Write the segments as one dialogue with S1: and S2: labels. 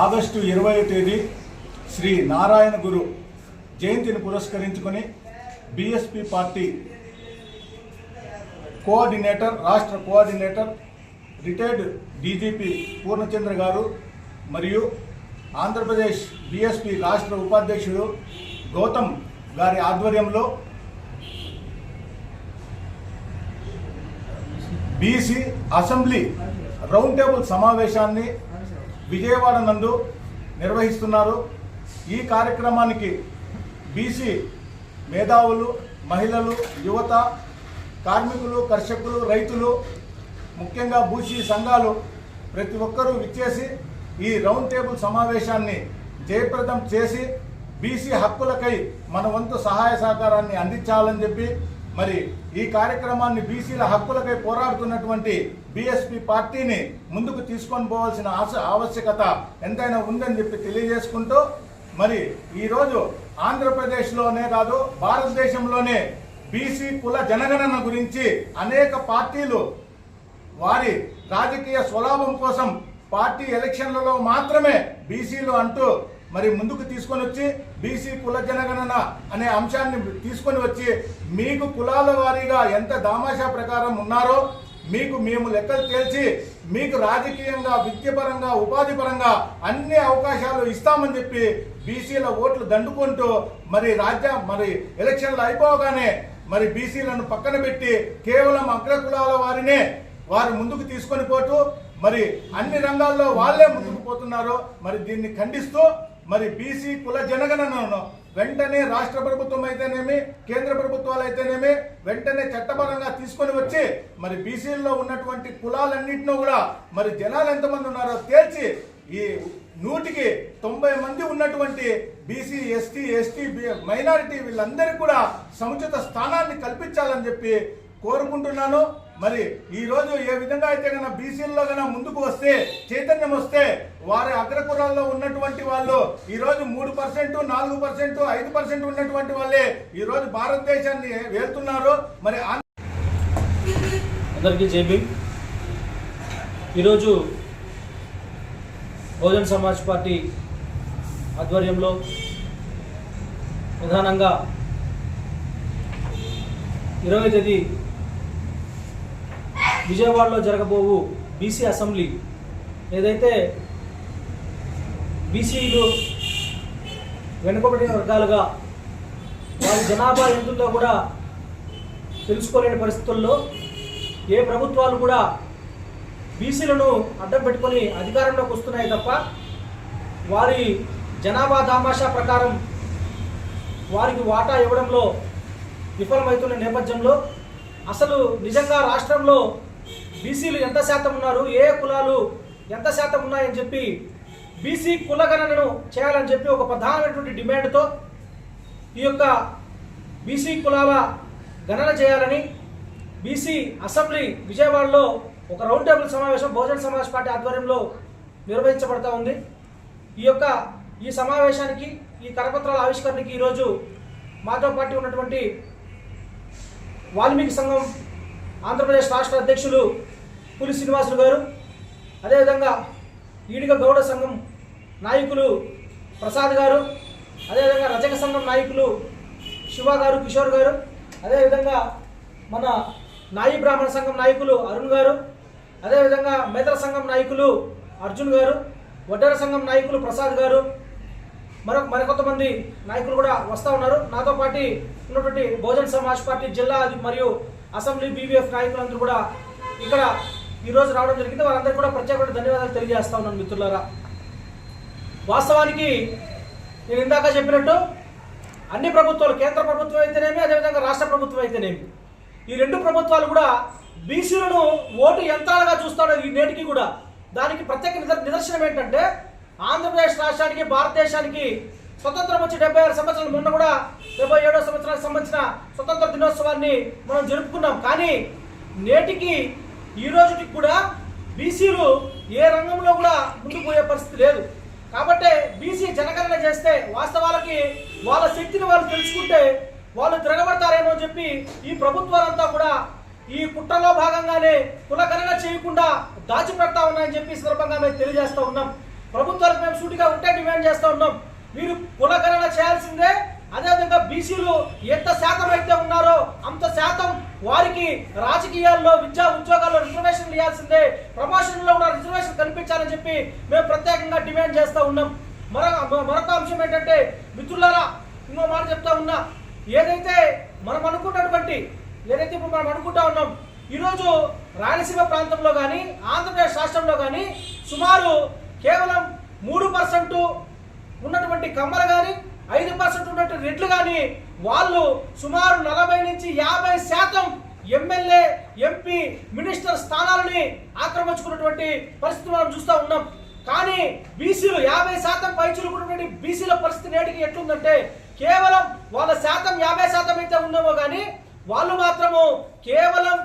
S1: August ఇరవై తేదీ శ్రీ నారాయణ గురు జయంతిని పురస్కరించుకొని బీఎస్పీ పార్టీ కోఆర్డినేటర్ రాష్ట్ర coordinator retired DGP Purnachandra garu మరియు ఆంధ్రప్రదేశ్ బీఎస్పీ రాష్ట్ర ఉపాధ్యక్షుడు గౌతమ్ గారి ఆధ్వర్యంలో బీసీ అసెంబ్లీ రౌండ్ టేబుల్ సమావేశాన్ని విజయవాడ నందు నిర్వహిస్తున్నారు. ఈ కార్యక్రమానికి బీసీ మేధావులు మహిళలు యువత కార్మికులు కర్షకులు రైతులు ముఖ్యంగా బూసీ సంఘాలు ప్రతి ఒక్కరూ విచ్చేసి ఈ రౌండ్ టేబుల్ సమావేశాన్ని జయప్రదం చేసి బీసీ హక్కులకై మన వంతు సహాయ సహకారాన్ని అందించాలని చెప్పి మరి ఈ కార్యక్రమాన్ని బీసీల హక్కులకై పోరాడుతున్నటువంటి బీఎస్పీ పార్టీని ముందుకు తీసుకొని పోవాల్సిన ఆశ ఆవశ్యకత ఎంతైనా ఉందని చెప్పి తెలియజేసుకుంటూ మరి ఈరోజు ఆంధ్రప్రదేశ్లోనే కాదు భారతదేశంలోనే బీసీ కుల జనగణన గురించి అనేక పార్టీలు వారి రాజకీయ స్వలాభం కోసం పార్టీ ఎలక్షన్లలో మాత్రమే బీసీలు అంటూ మరి ముందుకు తీసుకొని వచ్చి బీసీ కుల జనగణన అనే అంశాన్ని తీసుకొని వచ్చి మీకు కులాల వారీగా ఎంత దామాషా ప్రకారం ఉన్నారో మీకు మేము లెక్కలు తేల్చి మీకు రాజకీయంగా విద్యపరంగా ఉపాధి పరంగా అన్ని అవకాశాలు ఇస్తామని చెప్పి బీసీల ఓట్లు దండుకుంటూ మరి రాజ్య మరి ఎలక్షన్లు అయిపోగానే మరి బీసీలను పక్కన పెట్టి కేవలం అగ్రకులాల వారినే వారు ముందుకు తీసుకొని పోతూ మరి అన్ని రంగాల్లో వాళ్ళే ముందుకు పోతున్నారు. మరి దీన్ని ఖండిస్తూ మరి బీసీ కుల జనగణనను వెంటనే రాష్ట్ర ప్రభుత్వం అయితేనేమి కేంద్ర ప్రభుత్వాలు అయితేనేమి వెంటనే చట్టపరంగా తీసుకొని వచ్చి మరి బీసీల్లో ఉన్నటువంటి కులాలన్నింటినో కూడా మరి జనాలు ఎంతమంది ఉన్నారో తేల్చి ఈ నూటికి తొంభై మంది ఉన్నటువంటి బీసీ ఎస్టీ ఎస్టీ మైనారిటీ వీళ్ళందరికీ కూడా సముచిత స్థానాన్ని కల్పించాలని చెప్పి కోరుకుంటున్నాను. మరి ఈరోజు ఏ విధంగా అయితే కన్నా బీసీల్లో కన్నా ముందుకు వస్తే చైతన్యం వస్తే వారి అగ్రకులాల్లో ఉన్నటువంటి వాళ్ళు ఈరోజు మూడు పర్సెంట్ నాలుగు పర్సెంట్ ఐదు పర్సెంట్ ఉన్నటువంటి వాళ్ళే ఈరోజు భారతదేశాన్ని వెళ్తున్నారు మరి
S2: అందరికీ జేబీ ఈరోజు బహుజన్ సమాజ్ పార్టీ ఆధ్వర్యంలో ప్రధానంగా ఇరవై తేదీ విజయవాడలో జరగబోవు బీసీ అసెంబ్లీ. ఏదైతే బీసీలు వెనుకబడిన వర్గాలుగా వారి జనాభా ఎంతుందో కూడా తెలుసుకోలేని పరిస్థితుల్లో ఏ ప్రభుత్వాలు కూడా బీసీలను అడ్డం పెట్టుకొని అధికారంలోకి వస్తున్నాయి తప్ప వారి జనాభా దామాషా ప్రకారం వారికి వాటా ఇవ్వడంలో విఫలమవుతున్న నేపథ్యంలో అసలు నిజంగా రాష్ట్రంలో బీసీలు ఎంత శాతం ఉన్నారు? ఏ కులాలు ఎంత శాతం ఉన్నాయని చెప్పి బీసీ కులగణనను చేయాలని చెప్పి ఒక ప్రధానమైనటువంటి డిమాండ్తో ఈ యొక్క బీసీ కులాల గణన చేయాలని బీసీ అసెంబ్లీ విజయవాడలో ఒక రౌండ్ టేబుల్ సమావేశం బహుజన సమాజ్ పార్టీ ఆధ్వర్యంలో నిర్వహించబడతా ఉంది. ఈ యొక్క ఈ సమావేశానికి ఈ కరపత్రాల ఆవిష్కరణకి ఈరోజు మాతో పాటు ఉన్నటువంటి వాల్మీకి సంఘం ఆంధ్రప్రదేశ్ రాష్ట్ర అధ్యక్షులు పులి శ్రీనివాసులు గారు. అదేవిధంగా ఈడిగ గౌడ సంఘం నాయకులు ప్రసాద్ గారు అదేవిధంగా రజక సంఘం నాయకులు శివ గారు కిషోర్ గారు అదేవిధంగా మన నాయి బ్రాహ్మణ సంఘం నాయకులు అరుణ్ గారు అదేవిధంగా మేతర సంఘం నాయకులు అర్జున్ గారు వడ్డర సంఘం నాయకులు ప్రసాద్ గారు మరొక మరికొంతమంది నాయకులు కూడా వస్తూ ఉన్నారు. నాతో పాటు ఉన్నటువంటి బహుజన్ సమాజ్ పార్టీ జిల్లా మరియు అసెంబ్లీ బీవీఎఫ్ నాయకులందరూ కూడా ఇక్కడ ఈరోజు రావడం జరిగింది. వారందరికీ కూడా ప్రత్యేకమైన ధన్యవాదాలు తెలియజేస్తా ఉన్నాను మిత్రులారా. వాస్తవానికి నేను ఇందాక చెప్పినట్టు అన్ని ప్రభుత్వాలు కేంద్ర ప్రభుత్వం అయితేనేమి అదేవిధంగా రాష్ట్ర ప్రభుత్వం అయితేనేమి. ఈ రెండు ప్రభుత్వాలు కూడా బీసీలను ఓటు యంత్రాలుగా చూస్తాడు ఈ నేటికి కూడా. దానికి ప్రత్యేక నిదర్శనం ఏంటంటే ఆంధ్రప్రదేశ్ రాష్ట్రానికి భారతదేశానికి స్వతంత్రం వచ్చి డెబ్బై ఆరు సంవత్సరాల మొన్న కూడా డెబ్బై ఏడో సంవత్సరానికి సంబంధించిన స్వతంత్ర దినోత్సవాన్ని మనం జరుపుకున్నాం. కానీ నేటికి ఈ రోజుకి కూడా బీసీలు ఏ రంగంలో కూడా ముందుకు పోయే పరిస్థితి లేదు. కాబట్టి బీసీ జనగణన చేస్తే వాస్తవాలకి వాళ్ళ శక్తిని వాళ్ళు తెలుసుకుంటే వాళ్ళు తిరగబడతారేమో అని చెప్పి ఈ ప్రభుత్వాలంతా కూడా ఈ కుట్రలో భాగంగానే కులగణన చేయకుండా దాచిపెడతా ఉన్నాయని చెప్పి సందర్భంగా మేము తెలియజేస్తూ ఉన్నాం. ప్రభుత్వాలకు మేము సూటిగా ఉంటే డిమాండ్ చేస్తూ ఉన్నాం. మీరు కులగణన చేయాల్సిందే. అదేవిధంగా బీసీలు ఎంత శాతం అయితే ఉన్నారో అంత శాతం వారికి రాజకీయాల్లో విద్యా ఉద్యోగాల్లో రిజర్వేషన్ ఇవ్వాల్సిందే. ప్రమోషన్లో ఉన్న రిజర్వేషన్ కల్పించాలని చెప్పి మేము ప్రత్యేకంగా డిమాండ్ చేస్తూ ఉన్నాం. మరొక మరొక అంశం ఏంటంటే మిత్రులారా ఇంకో మాట చెప్తా ఉన్నా. ఏదైతే మనం అనుకున్నటువంటి ఏదైతే ఇప్పుడు మనం అనుకుంటా ఉన్నాం ఈరోజు రాయలసీమ ప్రాంతంలో కానీ ఆంధ్రప్రదేశ్ రాష్ట్రంలో కానీ సుమారు కేవలం మూడు పర్సెంట్ ఉన్నటువంటి కమ్మలు కానీ ఐదు పర్సెంట్ ఉన్నటువంటి రెడ్లు కానీ వాళ్ళు సుమారు నలభై నుంచి యాభై శాతం ఎమ్మెల్యే ఎంపీ మినిస్టర్ స్థానాలని ఆక్రమించుకున్నటువంటి పరిస్థితి మనం చూస్తూ ఉన్నాం. కానీ బీసీలు యాభై శాతం పైచులుకున్నటువంటి బీసీల పరిస్థితి నేటికి ఎట్లుందంటే కేవలం వాళ్ళ శాతం యాభై శాతం అయితే ఉన్నామో కానీ వాళ్ళు మాత్రము కేవలం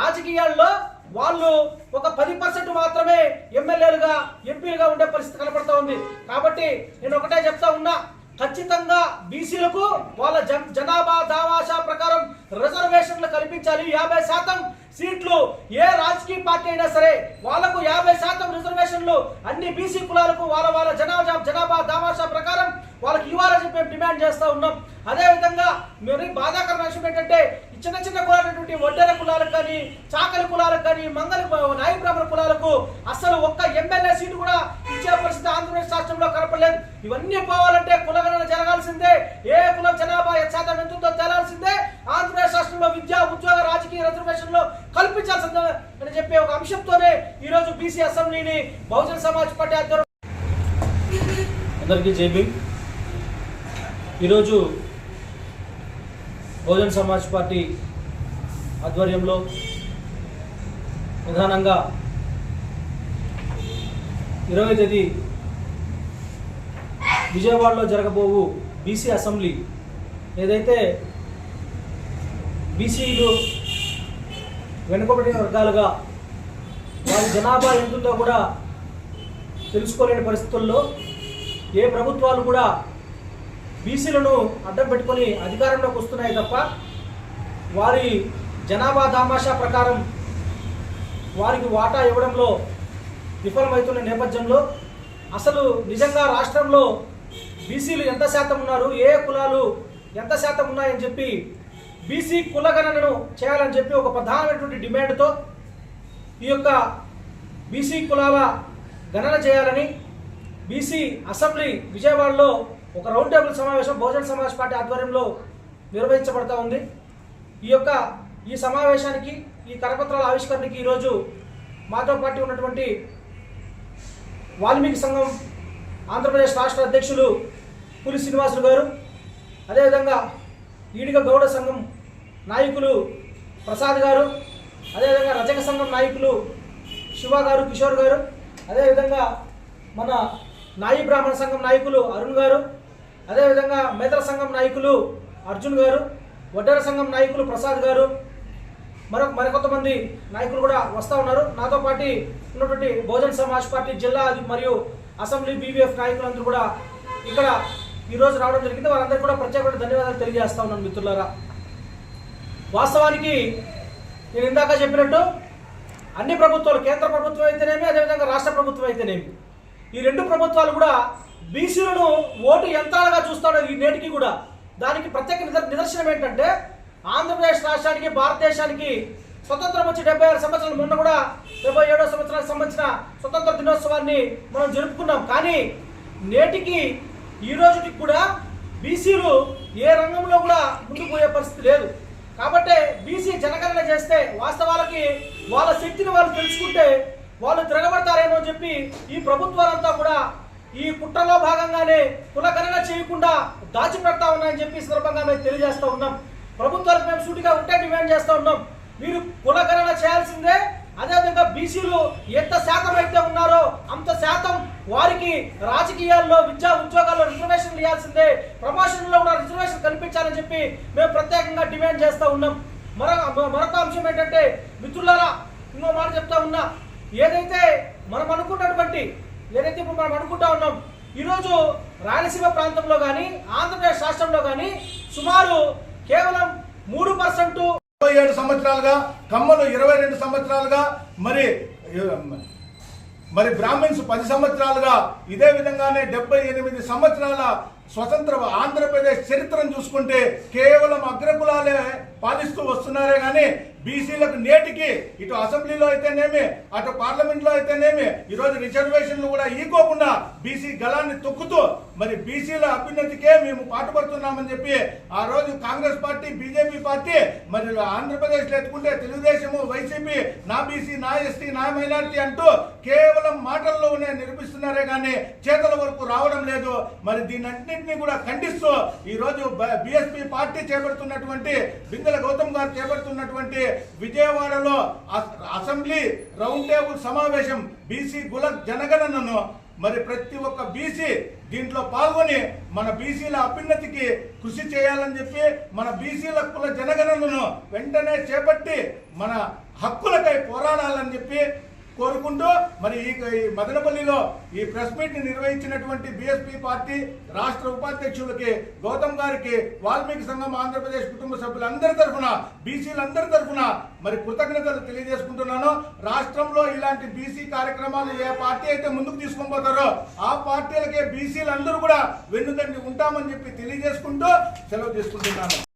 S2: రాజకీయాల్లో వాళ్ళు ఒక పది పర్సెంట్ మాత్రమే ఎమ్మెల్యేలుగా ఎంపీలుగా ఉండే పరిస్థితి కనపడతా ఉంది. కాబట్టి నేను ఒకటే చెప్తా ఉన్నా ఖచ్చితంగా బీసీలకు వాళ్ళ జన్ జనాభా దావాసా ప్రకారం రిజర్వేషన్లు కల్పించాలి. యాభై శాతం సీట్లు ఏ రాజకీయ పార్టీ అయినా సరే వాళ్ళకు యాభై శాతం రిజర్వేషన్లు అన్ని బీసీ కులాలకు వాళ్ళ వాళ్ళ జనాభా జనాభా దావాసా ప్రకారం వాళ్ళకి ఇవ్వాలని చెప్పి మేము డిమాండ్ చేస్తూ ఉన్నాం. అదేవిధంగా మరి బాధాకరమైన విషయం ఏంటంటే చిన్న చిన్న కులాలైనటువంటి ఒడ్డెర కులాలకు కానీ చాకలి కులాలకు కానీ మంగళ నాయ బ్రాహ్మణ కులాలకు అసలు ఒక్క ఎమ్మెల్యే సీటు కూడా ఇచ్చే పరిస్థితి ఆంధ్రప్రదేశ్ రాష్ట్రంలో కనపడలేదు. ఇవన్నీ పోవాలంటే కులగణన జరగాల్సిందే. ఏ కుల జనాభా శాతం ఎంతుందో తేలాల్సిందే. ఆంధ్రప్రదేశ్ రాష్ట్రంలో విద్యా ఉద్యోగ రాజకీయ రిజర్వేషన్లో కల్పించాల్సిందే అని చెప్పే ఒక అంశంతోనే ఈరోజు బీసీ అసెంబ్లీని బహుజన సమాజ్ పార్టీ ఆధ్వర్యం అందరికీ జై భీమ్. ఈరోజు బహుజన్ సమాజ్ పార్టీ ఆధ్వర్యంలో ప్రధానంగా ఇరవై తేదీ విజయవాడలో జరగబోవు బీసీ అసెంబ్లీ. ఏదైతే బీసీలు వెనుకబడిన వర్గాలుగా వారి జనాభా ఎంతుందో కూడా తెలుసుకోలేని పరిస్థితుల్లో ఏ ప్రభుత్వాలు కూడా బీసీలను అడ్డం పెట్టుకొని అధికారంలోకి వస్తున్నాయి తప్ప వారి జనాభా దామాషా ప్రకారం వారికి వాటా ఇవ్వడంలో విఫలమవుతున్న నేపథ్యంలో అసలు నిజంగా రాష్ట్రంలో బీసీలు ఎంత శాతం ఉన్నారు? ఏ కులాలు ఎంత శాతం ఉన్నాయని చెప్పి బీసీ కులగణనను చేయాలని చెప్పి ఒక ప్రధానమైనటువంటి డిమాండ్తో ఈ యొక్క బీసీ కులాల గణన చేయాలని బీసీ అసెంబ్లీ విజయవాడలో ఒక రౌండ్ టేబుల్ సమావేశం బహుజన సమాజ్ పార్టీ ఆధ్వర్యంలో నిర్వహించబడతా ఉంది. ఈ యొక్క ఈ సమావేశానికి ఈ కరపత్రాల ఆవిష్కరణకి ఈరోజు మాతో పార్టీ ఉన్నటువంటి వాల్మీకి సంఘం ఆంధ్రప్రదేశ్ రాష్ట్ర అధ్యక్షులు పులి శ్రీనివాసులు గారు అదేవిధంగా ఈడిగ గౌడ సంఘం నాయకులు ప్రసాద్ గారు అదేవిధంగా రజక సంఘం నాయకులు శివ గారు కిషోర్ గారు అదేవిధంగా మన నాయి బ్రాహ్మణ సంఘం నాయకులు అరుణ్ గారు అదేవిధంగా మేతల సంఘం నాయకులు అర్జున్ గారు వడ్డర సంఘం నాయకులు ప్రసాద్ గారు మరొక మరికొంతమంది నాయకులు కూడా వస్తూ ఉన్నారు. నాతో పాటు ఉన్నటువంటి బహుజన్ సమాజ్ పార్టీ జిల్లా మరియు అసెంబ్లీ బీవీఎఫ్ నాయకులందరూ కూడా ఇక్కడ ఈరోజు రావడం జరిగింది. వారందరికీ కూడా ప్రత్యేకమైన ధన్యవాదాలు తెలియజేస్తా ఉన్నాను మిత్రులారా. వాస్తవానికి నేను ఇందాక చెప్పినట్టు అన్ని ప్రభుత్వాలు కేంద్ర ప్రభుత్వం అయితేనేమి అదేవిధంగా రాష్ట్ర ప్రభుత్వం అయితేనేమి. ఈ రెండు ప్రభుత్వాలు కూడా బీసీలను ఓటు యంత్రాలుగా చూస్తాడు ఈ నేటికి కూడా. దానికి ప్రత్యేక నిదర్శనం ఏంటంటే ఆంధ్రప్రదేశ్ రాష్ట్రానికి భారతదేశానికి స్వతంత్రం వచ్చి డెబ్బై ఆరు సంవత్సరాలు మొన్న కూడా డెబ్బై ఏడో సంవత్సరానికి సంబంధించిన స్వతంత్ర దినోత్సవాన్ని మనం జరుపుకున్నాం. కానీ నేటికి ఈ రోజుకి కూడా బీసీలు ఏ రంగంలో కూడా ముందుకు పోయే పరిస్థితి లేదు. కాబట్టి బీసీ జనగణన చేస్తే వాస్తవాలకి వాళ్ళ శక్తిని వాళ్ళు తెలుసుకుంటే వాళ్ళు తిరగబడతారేమో చెప్పి ఈ ప్రభుత్వాలంతా కూడా ఈ పుట్టలో భాగంగానే కులగణన చేయకుండా దాచిపెడతా ఉన్నాయని చెప్పి సందర్భంగా మేము తెలియజేస్తా ఉన్నాం. ప్రభుత్వాలకు మేము సూటిగా ఉంటే డిమాండ్ చేస్తూ ఉన్నాం. మీరు కులగణన చేయాల్సిందే. అదేవిధంగా బీసీలు ఎంత శాతం అయితే ఉన్నారో అంత శాతం వారికి రాజకీయాల్లో విద్యా ఉద్యోగాల్లో రిజర్వేషన్ ఇవ్వాల్సిందే. ప్రమోషన్లో ఉన్న రిజర్వేషన్ కల్పించాలని చెప్పి మేము ప్రత్యేకంగా డిమాండ్ చేస్తూ ఉన్నాం. మరొక మరొక అంశం ఏంటంటే మిత్రులారా ఇంకో మాట చెప్తా ఉన్నా. ఏదైతే మనం అనుకున్నటువంటి ఏదైతే ఇప్పుడు మనం అనుకుంటా ఉన్నాం ఈరోజు రాయలసీమ ప్రాంతంలో కానీ ఆంధ్రప్రదేశ్ రాష్ట్రంలో కానీ సుమారు కేవలం మూడు పర్సెంట్
S1: ఇరవై ఏడు సంవత్సరాలుగా కమ్మలు ఇరవై రెండు సంవత్సరాలుగా మరి మరి బ్రాహ్మిన్స్ పది సంవత్సరాలుగా ఇదే విధంగానే డెబ్బై ఎనిమిది సంవత్సరాల స్వతంత్ర ఆంధ్రప్రదేశ్ చరిత్రను చూసుకుంటే కేవలం అగ్రకులాలే పాలిస్తూ వస్తున్నారే కానీ బీసీలకు నేటికి ఇటు అసెంబ్లీలో అయితేనేమి అటు పార్లమెంట్లో అయితేనేమి ఈరోజు రిజర్వేషన్లు కూడా ఈకోకుండా బీసీ గలాన్ని తొక్కుతూ మరి బీసీల అభ్యున్నతికే మేము పాటుపడుతున్నామని చెప్పి ఆ రోజు కాంగ్రెస్ పార్టీ బీజేపీ పార్టీ మరి ఆంధ్రప్రదేశ్లో ఎత్తుకుంటే తెలుగుదేశము వైసీపీ నా బీసీ నా ఎస్టీ నా మైనార్టీ అంటూ కేవలం మాటల్లోనే నిరూపిస్తున్నారే కానీ చేతల వరకు రావడం లేదు. మరి దీన్నింటినీ కూడా ఖండిస్తూ ఈరోజు బీఎస్పీ బిఎస్పీ పార్టీ చేపడుతున్నటువంటి బిందెల గౌతమ్ గారు చేపడుతున్నటువంటి విజయవాడలో అసెంబ్లీ రౌండ్ టేబుల్ సమావేశం బీసీ కుల జనగణనను మరి ప్రతి ఒక్క బీసీ దీంట్లో పాల్గొని మన బీసీల అభ్యున్నతికి కృషి చేయాలని చెప్పి మన బీసీల కుల జనగణనను వెంటనే చేపట్టి మన హక్కులకై పోరాడాలని చెప్పి కోరుకుంటూ మరి ఈ మదనపల్లిలో ఈ ప్రెస్ మీట్ నిర్వహించినటువంటి బీఎస్పీ పార్టీ రాష్ట్ర ఉపాధ్యక్షులకి గౌతమ్ గారికి వాల్మీకి సంఘం ఆంధ్రప్రదేశ్ కుటుంబ సభ్యులందరి తరఫున బీసీలందరి తరఫున మరి కృతజ్ఞతలు తెలియజేసుకుంటున్నాను. రాష్ట్రంలో ఇలాంటి బీసీ కార్యక్రమాలు ఏ పార్టీ అయితే ముందుకు తీసుకొని పోతారో ఆ పార్టీలకే బీసీలందరూ కూడా వెన్నుదండి ఉంటామని చెప్పి తెలియజేసుకుంటూ సెలవు తీసుకుంటున్నాను.